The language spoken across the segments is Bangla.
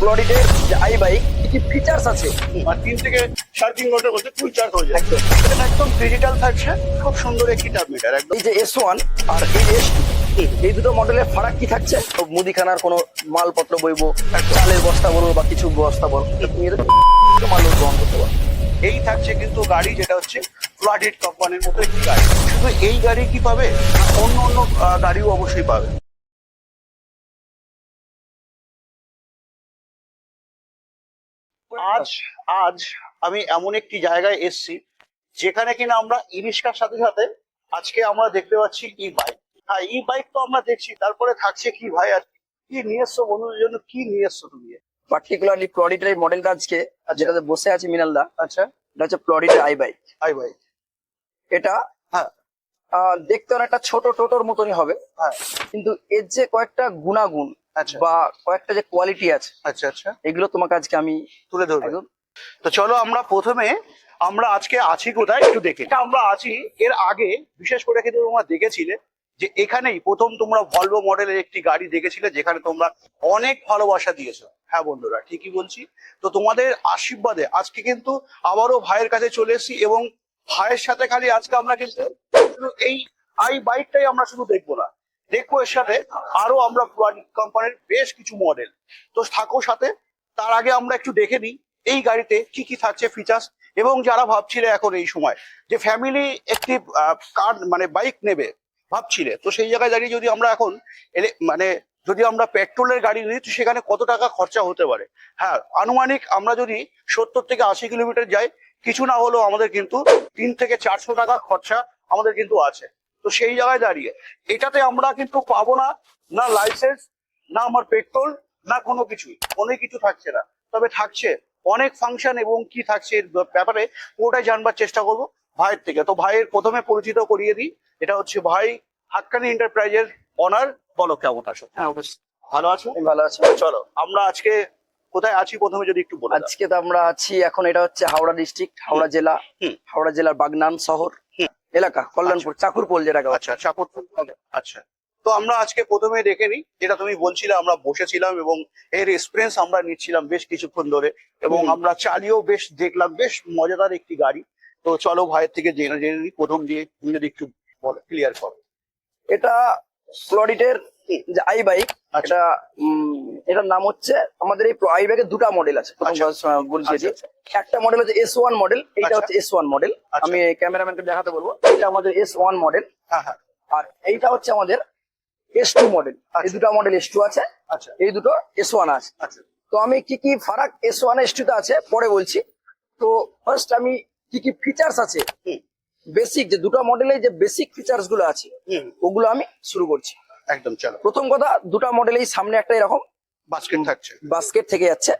ক্লডিটের যে আই বাইক কি ফিচার্স আছে। আর তিন থেকে সাড়ে তিন ঘণ্টার মধ্যে ফুল চার্জ হয়ে যায়। একদম। এটা একদম ডিজিটাল থাকছে খুব সুন্দর একটি টার্মিটার একদম। এই যে এস ওয়ান আর এই এস এই দুটো মডেলের ফারাক কি থাকছে? তো মুদিখানার কোনো মালপত্র বইবো চালের বস্তা বলব বা কিছু বস্তা এদের মাল গ্রহণ করতে পারো এই থাকছে কিন্তু গাড়ি যেটা হচ্ছে ফ্লাডিড কোম্পানির মতো একটি গাড়ি। শুধু এই গাড়ি কি পাবে? অন্য অন্য গাড়িও অবশ্যই পাবে। আজ আজ আমি এমন একটি জায়গায় এসেছি যেখানে কিনা আমরা ইরিশকার সাথে সাথে আজকে আমরা দেখতে পাচ্ছি ই বাইক হ্যাঁ ই বাইক তো আমরা দেখছি তারপরে থাকছে কি ভাই আর কি নিয়ে এসছো বন্ধুদের জন্য কি নিয়ে এসছো তুমি? পার্টিকুলারলি ক্লডিটের এই মডেলটা আজকে যেটাতে বসে আছে মিনালদা আচ্ছা। এটা হচ্ছে ক্লডিটের আই বাইক আই ভাই এটা হ্যাঁ। আহ, দেখতে অনেকটা ছোট টোটোর মতনই হবে হ্যাঁ। কিন্তু এর যে কয়েকটা গুণাগুণ বা কয়েকটা যে কোয়ালিটি আছে আচ্ছা আচ্ছা। এগুলো তোমাকে আজকে আমি তুলে ধরবো। তো চলো আমরা প্রথমে আমরা আজকে আছি কোথায় একটু দেখে আমরা আছি এর আগে বিশেষ করে কিন্তু তোমরা দেখেছিলে যে এখানেই প্রথম তোমরা ভলভো মডেলের একটি গাড়ি দেখেছিলে যেখানে তোমরা অনেক ভালোবাসা দিয়েছ। হ্যাঁ বন্ধুরা ঠিকই বলছি। তো তোমাদের আশীর্বাদে আজকে কিন্তু আবারও ভাইয়ের কাছে চলে এসেছি এবং ভাইয়ের সাথে খালি আজকে আমরা কিন্তু এই আই বাইকটাই আমরা শুধু দেখব না। দেখব এর সাথে আরও আমরা কোম্পানির বেশ কিছু মডেল তো থাকো সাথে। তার আগে আমরা একটু দেখে নিই এই গাড়িতে কি কি থাকছে ফিচার্স এবং যারা ভাবছিলে এখন এই সময় যে ফ্যামিলি একটি কার মানে বাইক নেবে, ভাবছিলে। তো সেই জায়গায় দাঁড়িয়ে যদি আমরা এখন মানে যদি আমরা পেট্রোলের গাড়ি নিই, তো সেখানে কত টাকা খরচা হতে পারে? হ্যাঁ আনুমানিক আমরা যদি সত্তর থেকে আশি কিলোমিটার যাই, কিছু না হলেও আমাদের কিন্তু তিন থেকে চারশো টাকা খরচা আমাদের কিন্তু আছে। তো সেই জায়গায় দাঁড়িয়ে। এটাতে আমরা কিন্তু পাবো না না লাইসেন্স না আমার পেট্রোল না কোনো কিছুই। কোনো কিছু থাকছে না। তবে থাকছে অনেক ফাংশন এবং কি থাকছে এর ব্যাপারে পুরোটাই জানবার চেষ্টা করব ভাইয়ের থেকে। তো ভাইয়ের প্রথমে পরিচিত করিয়ে দিই। এটা হচ্ছে ভাই হাক্কানি এন্টারপ্রাইজের অনার বলো কেমন আছো? হ্যাঁ অবশ্যই। ভালো আছো? ভালো আছি। চলো আমরা আজকে কোথায় আছি প্রথমে যদি একটু বলে। আজকে তো আমরা আছি এখন এটা হচ্ছে হাওড়া ডিস্ট্রিক্ট হাওড়া জেলা। হাওড়া জেলার বাগনান শহর। এলাকা কল্যাণপুর চাকুরপোল যেটাকে আচ্ছা চাকুরপোল আচ্ছা। তো আমরা আজকে প্রথমে দেখে নিই যেটা তুমি বলছিলে আমরা বসেছিলাম এবং এর এক্সপিরিয়েন্স আমরা নিচ্ছিলাম বেশ কিছুক্ষণ ধরে এবং আমরা চালিয়েও বেশ দেখলাম বেশ মজাদার একটি গাড়ি। তো চলো ভাইয়ের থেকে জেনে জেনে নিই প্রথম দিয়ে তুমি যদি একটু বলো ক্লিয়ার করো। এটা ক্লডিটের যে আই বাইক আচ্ছা। এটা উম, এটার নাম হচ্ছে আমাদের এই আই বাইকের দুটো মডেল আছে। আচ্ছা। বলছি আচ্ছা, একটা মডেল হচ্ছে এস ওয়ান মডেল এইটা আচ্ছা। হচ্ছে এস ওয়ান মডেল। আমি ক্যামেরাম্যানকে দেখাতে বলব এটা আমাদের এস ওয়ান মডেল আর এইটা হচ্ছে আমাদের এস টু মডেল এই। দুটো মডেল এস টু আছে আচ্ছা। এই দুটো এস ওয়ান আছে। আচ্ছা। তো আমি কি কি ফারাক এস ওয়ান এস টুতে আছে পরে বলছি। তো ফার্স্ট আমি কি কি ফিচার্স আছে? বেসিক যে দুটো মডেলে যে বেসিক ফিচার্সগুলো আছে ওগুলো আমি শুরু করছি। একদম চলো। প্রথম কথা দুটো মডেলেই সামনে একটা এরকম বাস্কেট থাকছে। বাস্কেট থেকে যাচ্ছে।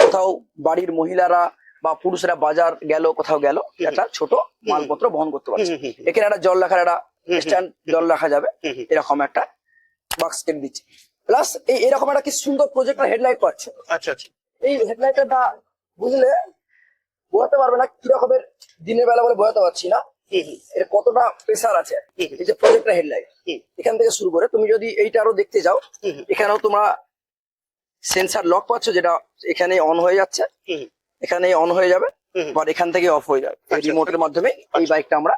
কোথাও বাড়ির মহিলারা বা পুরুষরা বাজার গেল কোথাও গেল একটা ছোট মালপত্র বহন করতে পারছে। এখানে একটা জল রাখার একটা স্ট্যান্ড জল রাখা যাবে। এরকম একটা বাস্কেট দিচ্ছে। প্লাস এই এরকম একটা কি সুন্দর প্রজেক্টর হেডলাইট পাচ্ছে। আচ্ছা আচ্ছা। এই হেডলাইটটা বুঝলে বোঝাতে পারবে না কি রকমের দিনের বেলা বলে বোঝাতে পারছি না। এর কতটা প্রেসার আছে। এই যে প্রজেক্টটা হেডলাইট এখান থেকে শুরু করে তুমি যদি এইটা আরও দেখতে যাও। এখানেও তোমরা সেন্সার লক পাচ্ছ যেটা এখানে অন হয়ে যাচ্ছে। এখানে অন হয়ে যাবে। আবার এখান থেকে অফ হয়ে যাবে আচ্ছা। রিমোটের মাধ্যমে এই বাইকটা আমরা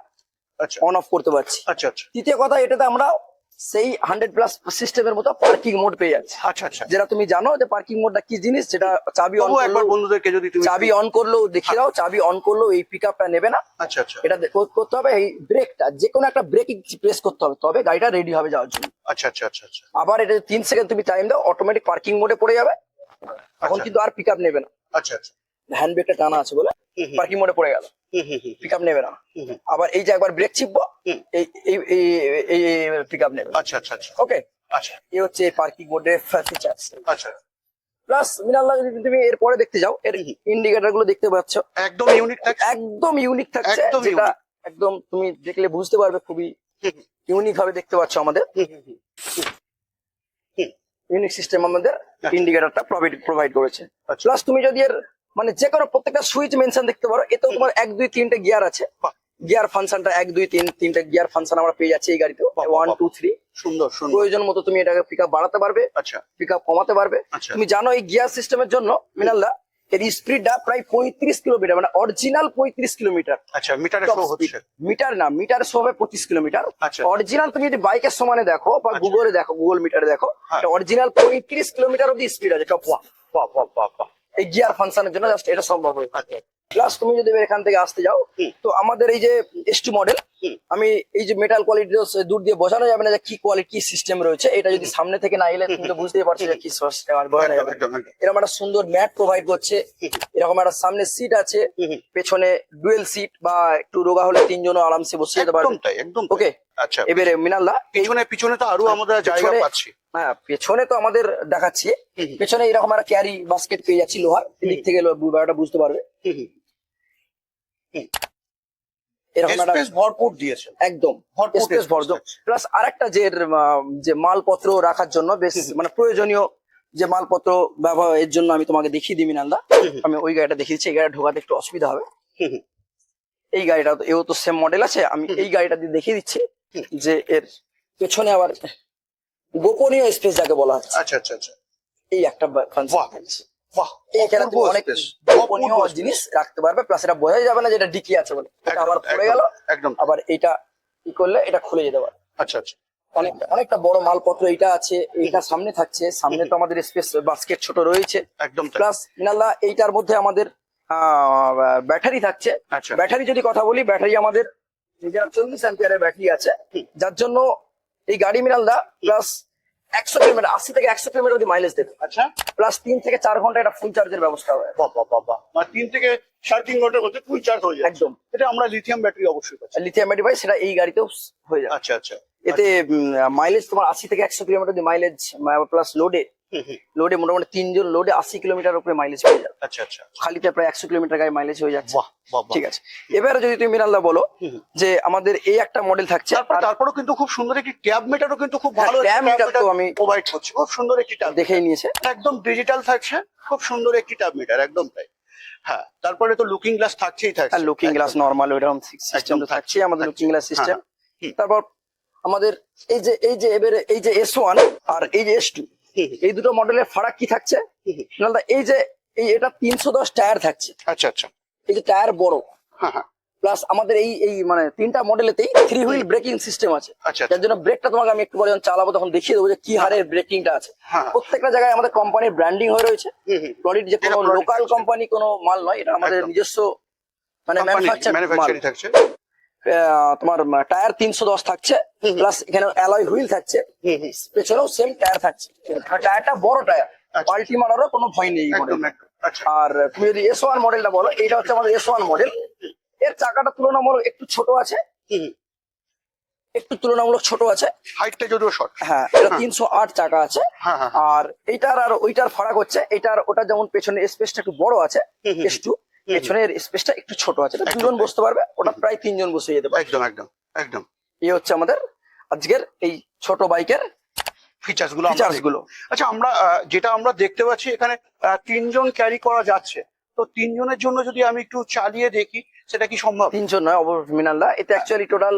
আচ্ছা অন অফ করতে পারছি আচ্ছা আচ্ছা তৃতীয় কথা এটাতে আমরা সেই হান্ড্রেড প্লাস সিস্টেমের মতো পার্কিং মোড পেয়ে যাচ্ছে। আচ্ছা আচ্ছা। যেটা তুমি জানো যে পার্কিং মোডটা কি জিনিস? যেটা চাবি অন একবার বন্ধুদেরকে যদি তুমি চাবি অন করলেও দেখিয়ে দাও চাবি অন করলেও এই পিক আপটা নেবে না। আচ্ছা আচ্ছা। এটা করতে হবে এই ব্রেকটা যে কোনো একটা ব্রেক প্রেস করতে হবে তবে গাড়িটা রেডি হবে যাওয়ার জন্য। আচ্ছা আচ্ছা আচ্ছা আচ্ছা। আবার এটা তিন সেকেন্ড তুমি টাইম দাও অটোমেটিক পার্কিং মোডে পড়ে যাবে। তখন আচ্ছা। কিন্তু আর পিক আপ নেবে না। আচ্ছা আচ্ছা। হ্যান্ড ব্রেকটা টানা আছে বলে। পার্কিং মোডে পড়ে গেল। পিক আপ নেবে না। আবার এই যে একবার ব্রেক চিপবো এই এই এই পিক আপ নেবে। আচ্ছা আচ্ছা আচ্ছা। ওকে আচ্ছা। এই হচ্ছে পার্কিং মোডের ফিচার্স আচ্ছা। প্লাস মিনাল্লাহ যদি তুমি এরপরে দেখতে যাও এর। ইন্ডিকেটরগুলো দেখতে পাচ্ছ একদম ইউনিক থাকছে। একদম ইউনিক থাকছে যেটা একদম তুমি দেখলে বুঝতে পারবে খুবই ইউনিক ভাবে দেখতে পাচ্ছ আমাদের। ইউনিক সিস্টেম আমাদের ইন্ডিকেটরটা প্রোভাইড প্রোভাইড করেছে। আচ্ছা। প্লাস তুমি যদি এর মানে যে কোনো প্রত্যেকটা সুইচ মেনশন দেখতে পারো। এতেও তোমার এক দুই তিনটে গিয়ার আছে। গিয়ার ফাংশনটা এক দুই তিন তিনটা গিয়ার ফাংশন আমরা পেয়ে যাচ্ছি এই গাড়িতে ওয়ান টু থ্রি সুন্দর সুন্দর। প্রয়োজন মতো তুমি এটাকে পিক বাড়াতে পারবে। আচ্ছা। পিক কমাতে পারবে। আচ্ছা। তুমি জানো এই গিয়ার সিস্টেমের জন্য মিনালদা এর স্পিডটা প্রায় পঁয়ত্রিশ কিলোমিটার মানে অরিজিনাল পঁয়ত্রিশ কিলোমিটার। আচ্ছা মিটারে মিটার না মিটার শো হবে পঁচিশ কিলোমিটার। আচ্ছা। অরিজিনাল তুমি যদি বাইকের সমানে দেখো বা আচ্ছা। গুগলে দেখো গুগল মিটারে দেখো হ্যাঁ। অরিজিনাল পঁয়ত্রিশ কিলোমিটার অব্দি স্পিড আছে টপ বাহ বাহ বাহ বাহ। এই গিয়ার ফাংশনের জন্য জাস্ট এটা সম্ভব হয়ে আচ্ছা প্লাস তুমি যদি এখান থেকে আসতে যাও তো আমাদের এই যে এস টু মডেল আমি এই যে মেটাল কোয়ালিটি দূর দিয়ে বোঝানো যাবে না যে কি কোয়ালিটি কি সিস্টেম রয়েছে। এটা যদি সামনে থেকে না এলে তুমি তো বুঝতেই পারছ যে কি বোঝানো যাবে এরকম একটা সুন্দর ম্যাট প্রোভাইড করছে। এরকম একটা সামনে সিট আছে। পেছনে ডুয়েল সিট বা একটু রোগা হলে তিনজনও আরামসে বসে যেতে পারবে। একদম ওকে আচ্ছা। এবারে মিনাল্লা পিছনে পিছনে তো আরও আমরা জায়গা পাচ্ছি। হ্যাঁ পেছনে তো আমাদের দেখাচ্ছি। পেছনে এরকম একটা ক্যারি বাস্কেট পেয়ে যাচ্ছি লোহার। এদিক থেকে ব্যাপারটা বুঝতে পারবে। এরকম একটা ভরপুর দিয়েছে। একদম। ভরপুর স্পেস প্লাস আরেকটা যে যে মালপত্র রাখার জন্য বেশ মানে প্রয়োজনীয় যে মালপত্র ব্যবহার এর জন্য আমি তোমাকে দেখিয়ে দিই হুম। আমি ওই গাড়িটা দেখিয়েছি এই গাড়িটা ঢোকাতে একটু অসুবিধা হবে। এই গাড়িটা এও তো সেম মডেল আছে। আমি এই গাড়িটা দিয়ে দেখিয়ে দিচ্ছি। যে এর পেছনে আবার গোপনীয় স্পেস যাকে বলা হচ্ছে। আচ্ছা আচ্ছা আচ্ছা। এই একটা বাহ। তুমি অনেক গোপনীয় জিনিস রাখতে পারবে প্লাস এটা যাবে না যেটা ডিকি আছে বলে। এটা আবার পড়ে একদম, গেল একদম। আবার এটা কি করলে এটা খুলে যেতে পারে। আচ্ছা আচ্ছা। অনেকটা অনেকটা বড় মালপত্র এটা আছে এটা সামনে থাকছে সামনে তো আমাদের স্পেস বাস্কেট ছোট রয়েছে। একদম প্লাস মিনাল্লাহ এইটার মধ্যে আমাদের ব্যাটারি থাকছে। আচ্ছা। ব্যাটারি যদি কথা বলি ব্যাটারি আমাদের নিজের চল্লিশ অ্যাম্পিয়ারের ব্যাটারি আছে যার জন্য এই গাড়ি মিনালদা প্লাস একশো কিলোমিটার আশি থেকে একশো কিলোমিটার অব্দি মাইলেজ দেবে। আচ্ছা। প্লাস তিন থেকে চার ঘণ্টা এটা ফুল চার্জের ব্যবস্থা হবে। বাহ বাহ মানে তিন থেকে সাড়ে তিন ঘণ্টার মধ্যে ফুল চার্জ হয়ে যায় একদম। এটা আমরা লিথিয়াম ব্যাটারি অবশ্যই পাচ্ছি। লিথিয়াম ব্যাটারি ভাই সেটা এই গাড়িতেও হয়ে যাবে। আচ্ছা আচ্ছা। এতে মাইলেজ তোমার আশি থেকে একশো কিলোমিটার মাইলেজ প্লাস লোডে। লোডে মোটামুটি তিনজন লোডে আশি কিলোমিটার উপরে মাইলেজ হয়ে যাবে। আচ্ছা আচ্ছা। খালিতে প্রায় একশো কিলোমিটার গায়ে মাইলেজ হয়ে যাচ্ছে। ঠিক আছে। এবারে যদি তুমি মিনাল্লা বলো। যে আমাদের এই একটা মডেল থাকছে তারপরেও কিন্তু খুব সুন্দর একটি ট্যাব মিটারও কিন্তু খুব হ্যাঁ, ভালো tab meter তো আমি- প্রোভাইড করছি। খুব সুন্দর একটি ট্যাব দেখেই নিয়েছে। একদম ডিজিটাল থাকছে খুব সুন্দর একটি ট্যাব মিটার একদম তাই। হ্যাঁ তারপরে তো লুকিং গ্লাস থাকছেই থাকছে। আর লুকিং গ্লাস নর্মাল ওইরকম সিস্টেম তো থাকছে, থাকছে। আমাদের লুকিং গ্লাস সিস্টেম তারপর আমাদের এই যে এই যে এবারে এই যে এস ওয়ান আর এই যে এস টু এই দুটো মডেলের ফারাক কি থাকছে? এই যে এই এটা তিনশো দশ টায়ার থাকছে। আচ্ছা আচ্ছা। এই যে টায়ার বড়। হ্যাঁ হ্যাঁ। প্লাস আমাদের এই এই মানে তিনটা মডেলেতেই থ্রি হুইল ব্রেকিং সিস্টেম আছে। আচ্ছা যার জন্য ব্রেকটা তোমাকে আমি একটু পরে যখন চালাবো তখন দেখিয়ে দেবো যে কি হারে ব্রেকিংটা আছে। হ্যাঁ। প্রত্যেকটা জায়গায় আমাদের কোম্পানির ব্র্যান্ডিং হয়ে রয়েছে। হুম। যে কোনো লোকাল কোম্পানি কোনো মাল নয় এটা আমাদের নিজস্ব মানে ম্যানুফ্যাকচার ম্যানুফ্যাকচারিং থাকছে। তোমার টায়ার তিনশো দশ থাকছে প্লাস এখানে অ্যালয় হুইল থাকছে। পেছনেও সেম টায়ার থাকছে। টায়ারটা বড় টায়ার আচ্ছা। পাল্টি মারারও কোনো ভয় নেই আচ্ছা। আর তুমি যদি এস ওয়ান মডেলটা বলো এইটা হচ্ছে আমাদের এস ওয়ান মডেল এর চাকাটা তুলনামূলক একটু ছোট আছে। একটু তুলনামূলক ছোট আছে। হাইটটা যদিও শর্ট হ্যাঁ এটা তিনশো আট চাকা আছে। হ্যাঁ হ্যাঁ আর এইটার আর ওইটার ফারাক হচ্ছে এটার ওটা যেমন পেছনে স্পেসটা একটু বড় আছে এস টু পেছনের স্পেসটা একটু ছোট আছে দুজন বসতে পারবে ওটা প্রায় তিনজন বসে যেতে পারে। একদম একদম একদম। এই হচ্ছে আমাদের আজকের এই ছোট বাইকের ফিচার্সগুলো ফিচার্সগুলো আচ্ছা আমরা যেটা আমরা দেখতে পাচ্ছি এখানে তিনজন ক্যারি করা যাচ্ছে। তো তিনজনের জন্য যদি আমি একটু চালিয়ে দেখি সেটা কি সম্ভব? তিনজন নয় অবশ্য মিনাল্লা এতে অ্যাকচুয়ালি টোটাল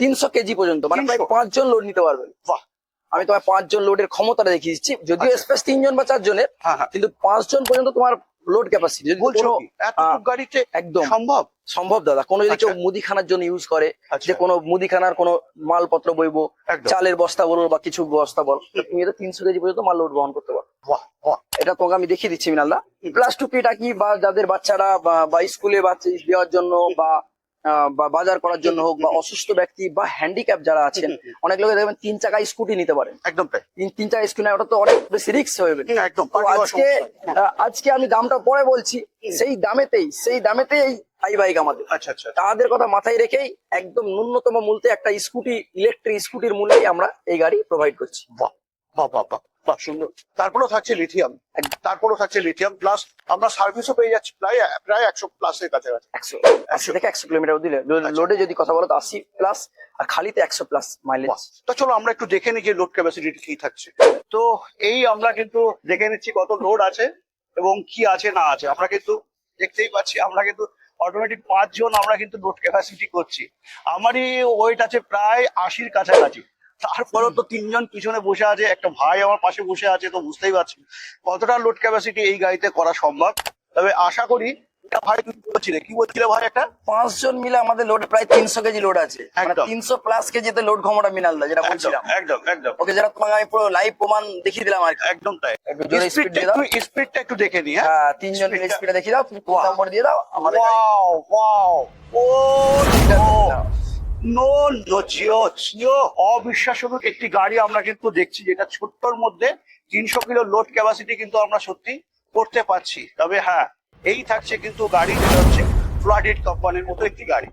তিনশো কেজি পর্যন্ত মানে প্রায় পাঁচজন লোড নিতে পারবেন। বাহ। আমি তোমার পাঁচজন লোডের ক্ষমতাটা দেখিয়ে দিচ্ছি। যদিও আচ্ছা। স্পেস তিনজন বা চারজনের হ্যাঁ হ্যাঁ। কিন্তু পাঁচজন পর্যন্ত তোমার লোড ক্যাপাসিটি বলছো এতটুকু গাড়িতে একদম। সম্ভব? সম্ভব দাদা। কোনো যদি কেউ আচ্ছা। মুদিখানার জন্য ইউজ করে আচ্ছা। যে কোনো মুদিখানার কোনো মালপত্র বইবো চালের বস্তা বলো বা কিছু বস্তা বল তুমি এটা তিনশো কেজি পর্যন্ত মাল লোড বহন করতে পারো। এটা তোমাকে আমি দেখিয়ে দিচ্ছি মিনালদা। প্লাস টুকি কি বা যাদের বাচ্চারা বা- স্কুলে বাচ্চা দেওয়ার জন্য বা বা বাজার করার জন্য হোক বা অসুস্থ ব্যক্তি বা হ্যান্ডিক্যাপ যারা আছেন। অনেক লোকে দেখবেন তিন চাকা স্কুটি নিতে পারেন। একদম তাই। তিন চাকা স্কুটি ওটা তো অনেক বেশি রিক্স হয়ে যাবে। একদম আজকে আজকে আমি দামটা পরে বলছি সেই দামেতেই সেই দামেতেই হাই বাইক আমাদের। আচ্ছা আচ্ছা তাদের কথা মাথায় রেখেই একদম ন্যূনতম মূল্যে একটা স্কুটি ইলেকট্রিক স্কুটির মূল্যেই আমরা এই গাড়ি প্রোভাইড করছি। বাহ বাহ বাহ। বাহ সুন্দর তারপরেও থাকছে লিথিয়াম তারপরেও থাকছে লিথিয়াম প্লাস আমরা সার্ভিসও পেয়ে যাচ্ছি প্রায় প্রায় একশো প্লাসের কাছাকাছি। একশো। আশি থেকে একশো কিলোমিটার দিলে। আচ্ছা। লোডে যদি কথা বলো তো আশি প্লাস আর খালিতে একশো প্লাস মাইলেজ। তো চলো আমরা একটু দেখে নিই যে লোড ক্যাপাসিটি কি থাকছে। তো এই আমরা কিন্তু দেখে নিচ্ছি কত লোড আছে এবং কি আছে না আছে। আমরা কিন্তু দেখতেই পাচ্ছি আমরা কিন্তু অটোমেটিক পাঁচজন আমরা কিন্তু লোড ক্যাপাসিটি করছি। আমারই ওয়েট আছে প্রায় আশির কাছাকাছি। তারপরেও তো তিনজন পিছনে বসে আছে একটা ভাই আমার পাশে বসে আছে তো বুঝতেই পারছি কতটা লোড ক্যাপাসিটি এই গাড়িতে করা সম্ভব? তবে আশা করি ভাই তুমি বলছিলে। কি বলছিলে ভাই একটা পাঁচজন মিলে আমাদের লোড প্রায় তিনশো কেজি লোড আছে। একদম। তিনশো প্লাস কেজিতে লোড ক্ষমতা মিনালদা যেটা বলছিলাম। একদম একদম। ওকে যেটা তোমাকে আমি পুরো লাইভ প্রমাণ দেখিয়ে দিলাম আর একদম তাই। একটু জোরে speed স্পিডটা দিয়ে দাও। একটু স্পিডটা একটু দেখে নি হ্যাঁ। হ্যাঁ তিনজন মিলে স্পিডে দেখিয়ে দাও। তুমি দিয়ে দাও। আমাদের wow wow oh no no জিও জিও অবিশ্বাসজনক একটি গাড়ি আমরা কিন্তু দেখছি যেটা ছোট্টর মধ্যে তিনশো কিলো লোড ক্যাপাসিটি কিন্তু আমরা সত্যি করতে পারছি। তবে হ্যাঁ এই থাকছে কিন্তু গাড়ি, যেটা হচ্ছে ফ্লাডিড কোম্পানির মতো একটি গাড়ি।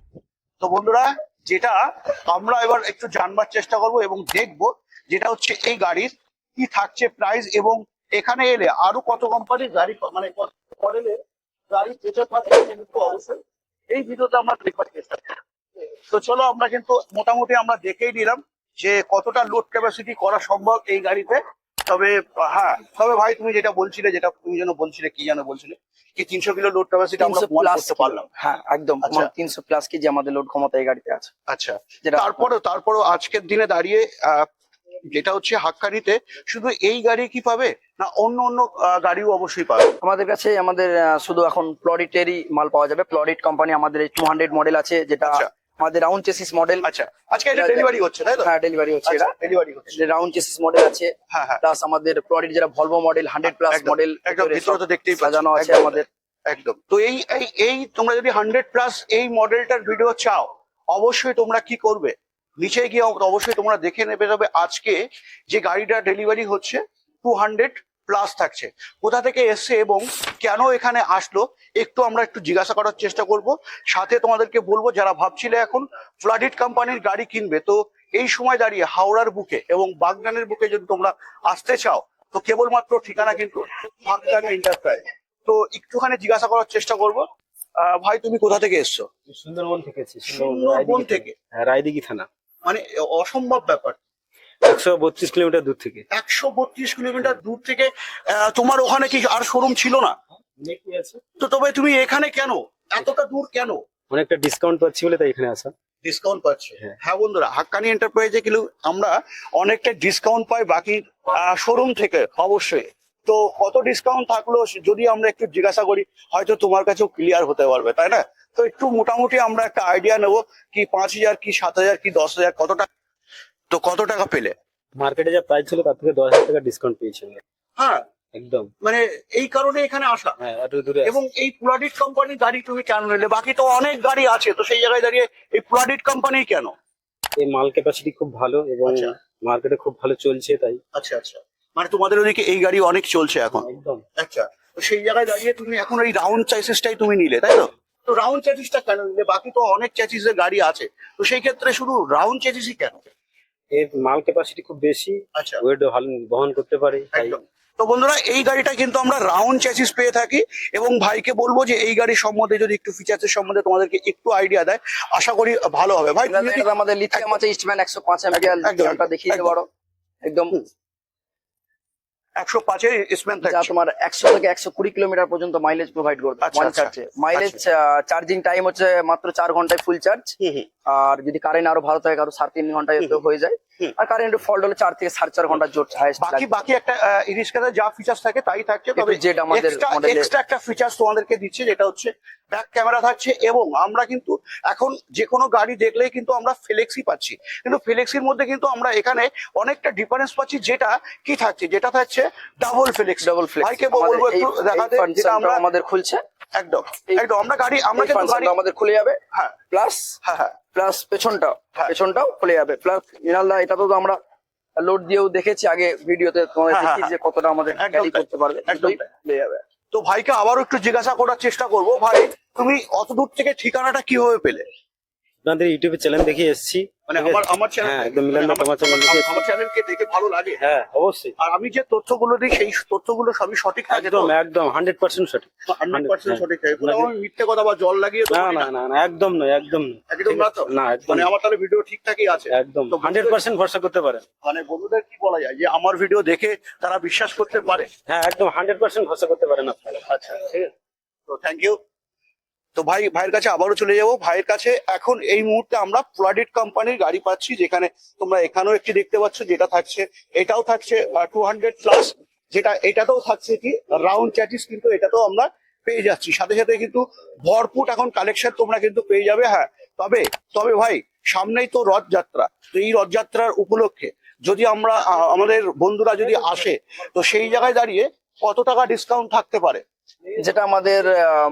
তো বন্ধুরা, যেটা আমরা এবার একটু জানবার চেষ্টা করব এবং দেখব যেটা হচ্ছে এই গাড়ির কি থাকছে প্রাইস এবং এখানে এলে আরও কত কোম্পানির গাড়ি মানে কত গাড়ি পেতে কিন্তু অবশ্যই এই ভিডিওতে আমরা দেখবার চেষ্টা করব। তো চলো আমরা কিন্তু মোটামুটি আমরা দেখেই নিলাম যে কতটা লোড ক্যাপাসিটি করা সম্ভব এই গাড়িতে। তবে হ্যাঁ তবে ভাই তুমি যেটা বলছিলে যেটা তুমি যেন বলছিলে কি যেন বলছিলে কি তিনশো কিলো লোড ক্যাপাসিটি আমরা প্লাস করতে পারলাম। হ্যাঁ একদম। আচ্ছা। তিনশো প্লাস কেজি আমাদের লোড ক্ষমতা এই গাড়িতে আছে। আচ্ছা। তারপরেও তারপরেও আজকের দিনে দাঁড়িয়ে যেটা হচ্ছে হাক্কারিতে শুধু এই গাড়ি কি পাবে? না অন্য অন্য গাড়িও অবশ্যই পাবে? আমাদের কাছে আমাদের শুধু এখন প্লডিটেরই মাল পাওয়া যাবে। প্লডিট কোম্পানি আমাদের এই টু হান্ড্রেড মডেল আছে যেটা আচ্ছা। আমাদের রাউন্ড চেসিস মডেল আচ্ছা আজকে এটা ডেলিভারি হচ্ছে তাই তো? হ্যাঁ ডেলিভারি হচ্ছে এটা। ডেলিভারি হচ্ছে। রাউন্ড চেসিস মডেল আছে। হ্যাঁ হ্যাঁ। প্লাস আমাদের প্লডিট যেটা Volvo model hundred plus model একদম ভিতরে তো দেখতেই। সাজানো আছে আমাদের। একদম। তো এই এই এই তোমরা যদি হান্ড্রেড প্লাস এই মডেলটার ভিডিও চাও অবশ্যই তোমরা কি করবে? নিচে গিয়ে অবশ্যই তোমরা দেখে নেবে তবে আজকে যে গাড়িটা ডেলিভারি হচ্ছে টু হান্ড্রেড প্লাস থাকছে। কোথা থেকে এসছে এবং কেন এখানে আসলো একটু আমরা একটু জিজ্ঞাসা করার চেষ্টা করব। সাথে তোমাদেরকে বলব যারা ভাবছিলে এখন ফ্লাডিট কোম্পানির গাড়ি কিনবে তো এই সময় দাঁড়িয়ে হাওড়ার বুকে এবং বাগদানের বুকে যদি তোমরা আসতে চাও তো কেবলমাত্র ঠিকানা কিন্তু বাগদান এন্টারপ্রাইজ তো একটুখানি জিজ্ঞাসা করার চেষ্টা করব। আহ, ভাই তুমি কোথা থেকে এসছো? সুন্দরবন থেকে সুন্দরবন থেকে? হ্যাঁ রায়দিঘি থানা। মানে অসম্ভব ব্যাপার। একশো বত্রিশ কিলোমিটার দূর থেকে। একশো বত্রিশ কিলোমিটার দূর থেকে তোমার ওখানে কি আর শোরুম ছিল না? তো তবে তুমি এখানে কেন? এতটা দূর কেন? অনেকটা ডিসকাউন্ট পাচ্ছি বলে তাই এখানে আসা। ডিসকাউন্ট পাচ্ছে? হ্যাঁ। হ্যাঁ বন্ধুরা হাক্কানি এন্টারপ্রাইজে কিন্তু আমরা অনেকটা ডিসকাউন্ট পাই বাকি শোরুম থেকে অবশ্যই। তো কত ডিসকাউন্ট থাকল যদি আমরা একটু জিজ্ঞাসা করি হয়তো তোমার কাছেও ক্লিয়ার হতে পারবে তাই না? তো একটু মোটামুটি আমরা একটা আইডিয়া নেব কি পাঁচ হাজার কি সাত হাজার কি দশ হাজার কত টাকা তো কত টাকা পেলে? মার্কেটে যা প্রাইস ছিল তার থেকে দশ হাজার টাকা ডিসকাউন্ট পেয়েছি হ্যাঁ। একদম। মানে এই কারণে এখানে আসা। হ্যাঁ এত দূরে এবং এই প্লাডিট কোম্পানির গাড়ি তুমি কেন নিলে? বাকি তো অনেক গাড়ি আছে তো সেই জায়গায় দাঁড়িয়ে এই প্লাডিট কোম্পানি কেন? এই মাল ক্যাপাসিটি খুব ভালো এবং আচ্ছা। মার্কেটে খুব ভালো চলছে তাই। আচ্ছা আচ্ছা। মানে তোমাদের ওদিকে এই গাড়ি অনেক চলছে এখন? একদম। আচ্ছা তো সেই জায়গায় দাঁড়িয়ে তুমি এখন এই রাউন্ড চাইসিসটাই তুমি নিলে তাই তো? তো রাউন্ড চাইসিসটা কেন নিলে? বাকি তো অনেক চাইসিসের গাড়ি আছে। তো সেই ক্ষেত্রে শুধু রাউন্ড চাইসিসই কেন? এর মাল ক্যাপাসিটি খুব বেশি আচ্ছা। ওয়েট ভালো বহন করতে পারে একদম। তো বন্ধুরা এই গাড়িটা কিন্তু আমরা রাউন্ড চ্যাসিস পেয়ে থাকি এবং ভাইকে বলব যে এই গাড়ির সম্বন্ধে যদি একটু ফিচার্সের সম্বন্ধে তোমাদেরকে একটু আইডিয়া দেয় আশা করি ভালো হবে। ভাই আমাদের লিথিয়াম আছে ইস্টম্যান একশো পাঁচ লিথিয়ামটা দেখিয়ে দিতে একদম। পারো একদম একশো পাঁচের স্পেন যা তোমার একশো থেকে একশো কুড়ি কিলোমিটার পর্যন্ত মাইলেজ প্রোভাইড করবে আচ্ছা, ওয়ান আচ্ছা। চার্জে মাইলেজ চার্জিং টাইম হচ্ছে মাত্র চার ঘন্টায় ফুল চার্জ। আর যদি কারেন্ট আরও ভালো থাকে আরও সাড়ে তিন ঘন্টায় হুম। হয়ে যায়। আর কারেন্ট ফল্ট হলে চার থেকে সাড়ে চার ঘণ্টা জোর হাইস্ট বাকি বাকি একটা ইরিস্কাতে যা ফিচার্স থাকে তাই থাকছে। তবে Z আমাদের এক্সট্রা একটা ফিচার্স তোমাদেরকে দিচ্ছে যেটা হচ্ছে ব্যাক ক্যামেরা থাকছে এবং আমরা কিন্তু এখন যে কোনো গাড়ি দেখলেই কিন্তু আমরা ফ্লেক্সি পাচ্ছি। কিন্তু ফ্লেক্সির মধ্যে কিন্তু আমরা এখানে অনেকটা ডিফারেন্স পাচ্ছি যেটা কি থাকছে? যেটা থাকছে ডাবল ফ্লেক্স ডাবল ফ্লেক্স বলব একটু দেখাতে যেটা আমরা আমাদের খুলছে। একদম একদম আমরা গাড়ি আমরা কিন্তু গাড়ি আমাদের খুলে যাবে হ্যাঁ। প্লাস হ্যাঁ হ্যাঁ। প্লাস পেছনটাও হ্যাঁ। পেছনটাও খুলে যাবে প্লাস মিনালদা এটা তো আমরা লোড দিয়েও দেখেছি আগে ভিডিওতে তোমাদের হ্যাঁ, দেখি হ্যাঁ, যে কতটা আমাদের একদম ক্যারি করতে পারবে একদম খুলে যাবে। তো ভাইকে আবারও একটু জিজ্ঞাসা করার চেষ্টা করব ভাই তুমি অত দূর থেকে ঠিকানাটা কীভাবে পেলে? আপনাদের ইউটিউবে চ্যানেল দেখে এসেছি। মানে আমার আমার চ্যানেল একদম মিলন দা তোমার চ্যানেল দেখে আমার চ্যানেলকে দেখে ভালো লাগে। হ্যাঁ অবশ্যই। আর আমি যে তথ্যগুলো দিই সেই তথ্যগুলো সবই সঠিক থাকে একদম একদম হান্ড্রেড পার্সেন্ট সঠিক। হান্ড্রেড পার্সেন্ট হ্যাঁ। সঠিক থাকে। কোথাও আমি মিথ্যে কথা বা জল লাগিয়ে না না না। না একদম নয় একদম একদম না তো? না একদম মানে আমার তাহলে ভিডিও ঠিকঠাকই আছে। একদম তো হান্ড্রেড পার্সেন্ট ভরসা করতে পারেন মানে বন্ধুদের কি বলা যায়? যে আমার ভিডিও দেখে তারা বিশ্বাস করতে পারে? হ্যাঁ একদম হান্ড্রেড পার্সেন্ট ভরসা করতে পারেন আপনারা। আচ্ছা ঠিক আছে। তো থ্যাংক ইউ তো ভাই, ভাইয়ের কাছে আবারও চলে যাব। ভাইয়ের কাছে এখন এই মুহূর্তে আমরা প্লাডিট কোম্পানির গাড়ি পাচ্ছি, যেখানে তোমরা এখানেও একটি দেখতে পাচ্ছ, যেটা থাকছে, এটাও থাকছে টু হান্ড্রেড প্লাস যেটা, এটাতেও থাকছে কি রাউন্ড চ্যাটিস কিন্তু এটাতেও আমরা পেয়ে যাচ্ছি। সাথে সাথে কিন্তু ভরপুর এখন কালেকশন তোমরা কিন্তু পেয়ে যাবে হ্যাঁ। তবে তবে ভাই, সামনেই তো রথযাত্রা, তো এই রথযাত্রার উপলক্ষে যদি আমরা আমাদের বন্ধুরা যদি আসে, তো সেই জায়গায় দাঁড়িয়ে কত টাকা ডিসকাউন্ট থাকতে পারে? যেটা আমাদের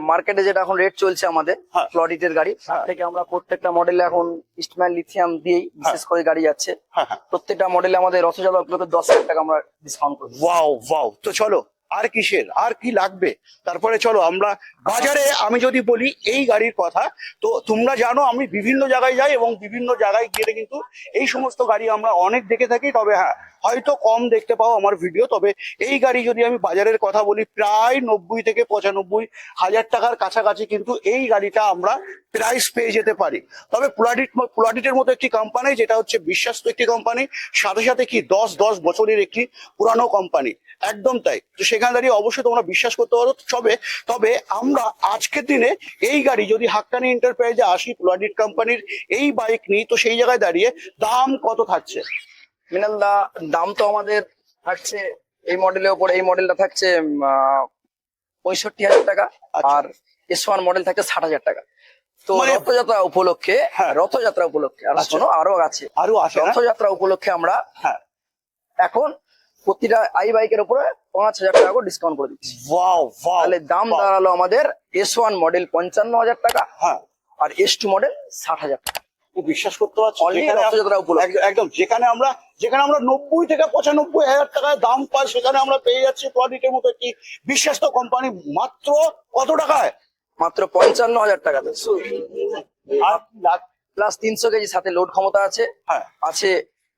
মার্কেটে যেটা এখন রেট চলছে আমাদের ফ্লরিটের ফ্লডিটের গাড়ি তার হ্যাঁ। থেকে আমরা প্রত্যেকটা মডেলে এখন ইস্টম্যান লিথিয়াম দিয়েই বিশেষ করে গাড়ি যাচ্ছে। হ্যাঁ হ্যাঁ। প্রত্যেকটা মডেলে আমাদের রথযাত্রা উপলক্ষে দশ হাজার টাকা আমরা ডিসকাউন্ট করব। ওয়াও ওয়াও তো চলো আর কিসের? আর কি লাগবে? তারপরে চলো আমরা বাজারে আমি যদি বলি এই গাড়ির কথা, তো তোমরা জানো আমি বিভিন্ন জায়গায় যাই এবং বিভিন্ন জায়গায় গিয়ে কিন্তু এই সমস্ত গাড়ি আমরা অনেক দেখে থাকি। তবে হ্যাঁ হয়তো কম দেখতে পাও আমার ভিডিও। তবে এই গাড়ি যদি আমি বাজারের কথা বলি, প্রায় নব্বই থেকে পঁচানব্বই হাজার টাকার কাছাকাছি কিন্তু এই গাড়িটা আমরা প্রাইস পেয়ে যেতে পারি। তবে পুলাডিট পুলাডিটের মতো একটি কোম্পানি যেটা হচ্ছে বিশ্বাস্ত একটি কোম্পানি সাথে সাথে কি দশ দশ বছরের একটি পুরানো কোম্পানি একদম তাই। তো সেখানে দাঁড়িয়ে অবশ্যই তোমরা বিশ্বাস করতে পারো তবে তবে আমরা আজকের দিনে এই গাড়ি যদি হাক্কানি এন্টারপ্রাইজে আসি পুলাডিট কোম্পানির এই বাইক নিই তো সেই জায়গায় দাঁড়িয়ে দাম কত থাকছে মিনাল দা দাম তো আমাদের থাকছে এই মডেলের উপর এই মডেলটা থাকছে পঁয়ষট্টি হাজার টাকা আচ্ছা। আর এস ওয়ান মডেল থাকছে ষাট হাজার টাকা তো মানে- রথযাত্রা উপলক্ষে হ্যাঁ। রথযাত্রা উপলক্ষে আর আচ্ছা। শোনো আরও আছে আরও আছে রথযাত্রা উপলক্ষে আমরা হ্যাঁ এখন প্রতিটা আই বাইকের উপরে পাঁচ হাজার টাকা করে ডিসকাউন্ট করে দিচ্ছি। তাহলে দাম দাঁড়াল আমাদের এস ওয়ান মডেল পঞ্চান্ন হাজার টাকা হ্যাঁ। আর এস টু মডেল ষাট হাজার টাকা। বিশ্বাস করতে পারছ। একদম- যেখানে আমরা যেখানে আমরা নব্বই থেকে পঁচানব্বই হাজার টাকায় দাম পাই সেখানে আমরা পেয়ে যাচ্ছি প্রডিটের মতো একটি বিশ্বাস্ত কোম্পানি মাত্র কত টাকায়? মাত্র পঞ্চান্ন হাজার টাকা আর প্লাস তিনশো কেজি সাথে লোড ক্ষমতা আছে। হ্যাঁ। আছে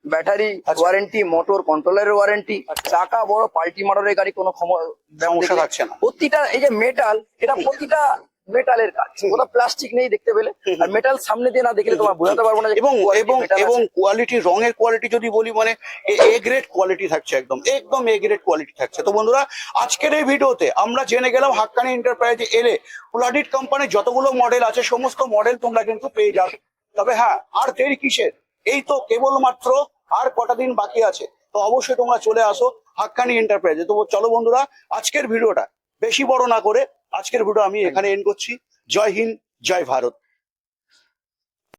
ব্যাটারি। ওয়ারেন্টি মোটর কন্ট্রোলারের ওয়ারেন্টি চাকা বড় পাল্টি মারার গাড়ি কোনো ক্ষম- সমস্যা থাকছে না। প্রতিটা এই যে মেটাল এটা প্রতিটা মেটালের কাজ। ওটা প্লাস্টিক নেই দেখতে পেলে। আর মেটাল সামনে দিয়ে না দেখলে তোমার বোঝাতে পারব না এবং এবং এবং। কোয়ালিটি রঙের কোয়ালিটি যদি বলি মানে এ গ্রেড কোয়ালিটি থাকছে একদম। একদম এ গ্রেড কোয়ালিটি থাকছে। তো বন্ধুরা আজকের এই ভিডিওতে আমরা জেনে গেলাম হাক্কানি এন্টারপ্রাইজে এলে প্লাডিট কোম্পানির যতগুলো মডেল আছে সমস্ত মডেল তোমরা কিন্তু পেয়ে যাবে। তবে হ্যাঁ আর দেরি কিসের? এই তো কেবলমাত্র আর কটা দিন বাকি আছে, তো অবশ্যই তোমরা চলে আসো হাক্কানি এন্টারপ্রাইজে তো চলো বন্ধুরা, আজকের ভিডিওটা বেশি বড় না করে আজকের ভিডিও আমি এখানে এন্ড করছি। জয় হিন্দ, জয় ভারত।